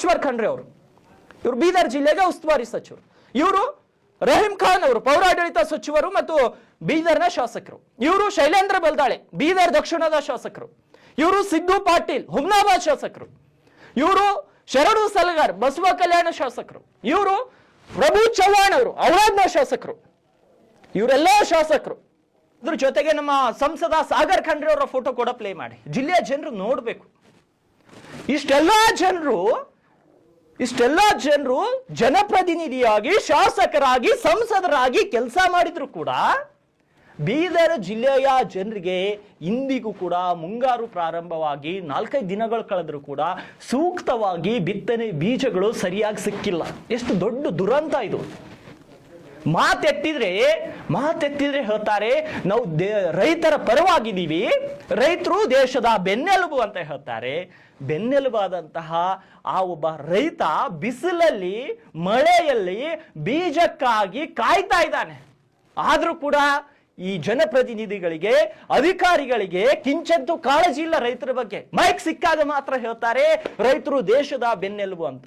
ಈಶ್ವರ್ ಖಂಡ್ರೆ ಅವರು. ಇವರು ಬೀದರ್ ಜಿಲ್ಲೆಗೆ ಉಸ್ತುವಾರಿ ಸಚಿವರು. ಇವರು ರಹೀಂ ಖಾನ್ ಅವರು, ಪೌರಾಡಳಿತ ಸಚಿವರು ಮತ್ತು ಬೀದರ್ನ ಶಾಸಕರು. ಇವರು ಶೈಲೇಂದ್ರ ಬಲ್ದಾಳೆ, ಬೀದರ್ ದಕ್ಷಿಣದ ಶಾಸಕರು. ಇವರು ಸಿದ್ದು ಪಾಟೀಲ್, ಹುಮ್ನಾಬಾದ್ ಶಾಸಕರು. ಇವರು ಶರಣು ಸಲಗಾರ್, ಬಸವ ಕಲ್ಯಾಣ ಶಾಸಕರು. ಇವರು ಪ್ರಭು ಚವ್ಹಾಣ್ ಅವರು, ಔರಾದ್ನ ಶಾಸಕರು. ಇವರೆಲ್ಲ ಶಾಸಕರು. ಇದ್ರ ಜೊತೆಗೆ ನಮ್ಮ ಸಂಸದ ಸಾಗರ್ ಖಂಡ್ರೆ ಅವರ ಫೋಟೋ ಕೂಡ ಪ್ಲೇ ಮಾಡಿ. ಜಿಲ್ಲೆಯ ಜನರು ನೋಡಬೇಕು. ಇಷ್ಟೆಲ್ಲ ಜನರು ಇಷ್ಟೆಲ್ಲ ಜನರು ಜನಪ್ರತಿನಿಧಿಯಾಗಿ, ಶಾಸಕರಾಗಿ, ಸಂಸದರಾಗಿ ಕೆಲಸ ಮಾಡಿದ್ರು ಕೂಡ ಬೀದರ್ ಜಿಲ್ಲೆಯ ಜನರಿಗೆ ಇಂದಿಗೂ ಕೂಡ ಮುಂಗಾರು ಪ್ರಾರಂಭವಾಗಿ ನಾಲ್ಕೈದು ದಿನಗಳು ಕಳೆದರೂ ಕೂಡ ಸೂಕ್ತವಾಗಿ ಬಿತ್ತನೆ ಬೀಜಗಳು ಸರಿಯಾಗಿ ಸಿಕ್ಕಿಲ್ಲ. ಎಷ್ಟು ದೊಡ್ಡ ದುರಂತ ಇದು. ಮಾತೆತ್ತಿದ್ರೆ ಮಾತೆತ್ತಿದ್ರೆ ಹೇಳ್ತಾರೆ, ನಾವು ದೇ- ರೈತರ ಪರವಾಗಿದ್ದೀವಿ, ರೈತರು ದೇಶದ ಬೆನ್ನೆಲುಬು ಅಂತ ಹೇಳ್ತಾರೆ. ಬೆನ್ನೆಲುಬಾದಂತಹ ಆ ಒಬ್ಬ ರೈತ ಬಿಸಿಲಲ್ಲಿ, ಮಳೆಯಲ್ಲಿ ಬೀಜಕ್ಕಾಗಿ ಕಾಯ್ತಾ ಇದ್ದಾನೆ. ಆದರೂ ಕೂಡ ಈ ಜನಪ್ರತಿನಿಧಿಗಳಿಗೆ, ಅಧಿಕಾರಿಗಳಿಗೆ ಕಿಂಚದ್ದು ಕಾಳಜಿ ಇಲ್ಲ ರೈತರ ಬಗ್ಗೆ. ಮೈಕ್ ಸಿಕ್ಕಾಗ ಮಾತ್ರ ಹೇಳ್ತಾರೆ, ರೈತರು ದೇಶದ ಬೆನ್ನೆಲುಬು ಅಂತ.